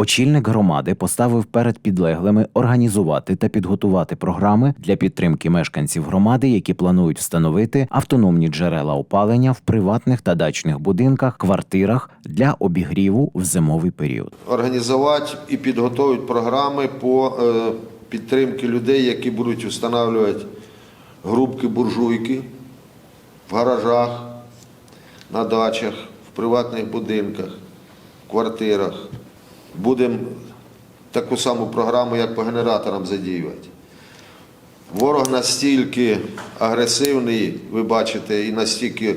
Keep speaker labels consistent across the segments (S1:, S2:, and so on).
S1: Очільник громади поставив перед підлеглими організувати та підготувати програми для підтримки мешканців громади, які планують встановити автономні джерела опалення в приватних та дачних будинках, квартирах для обігріву в зимовий період.
S2: організувати і підготовити програми по е, підтримці людей, які будуть встановлювати грубки буржуйки в гаражах, на дачах, в приватних будинках, квартирах. Будемо таку саму програму, як по генераторам задіювати. Ворог настільки агресивний, ви бачите, і настільки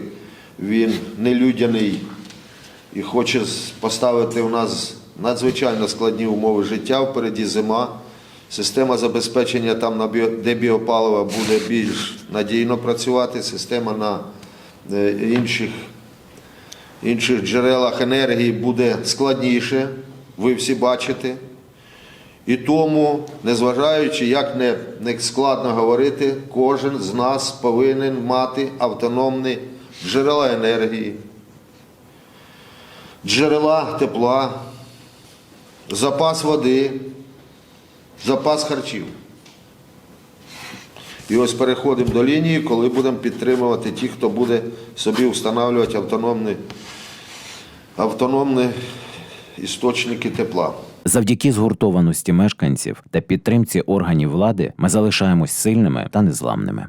S2: він нелюдяний і хоче поставити у нас надзвичайно складні умови життя, впереді зима. Система забезпечення там, на біо- де біопаливо, буде більш надійно працювати, система на е, інших, інших джерелах енергії буде складніше, ви всі бачите. І тому, незважаючи, як не, не складно говорити, кожен з нас повинен мати автономні джерела енергії, джерела тепла, запас води, запас харчів. І ось переходимо до лінії, коли будемо підтримувати ті, хто буде собі встановлювати автономні, автономні істочники тепла.
S1: Завдяки згуртованості мешканців та підтримці органів влади ми залишаємось сильними та незламними.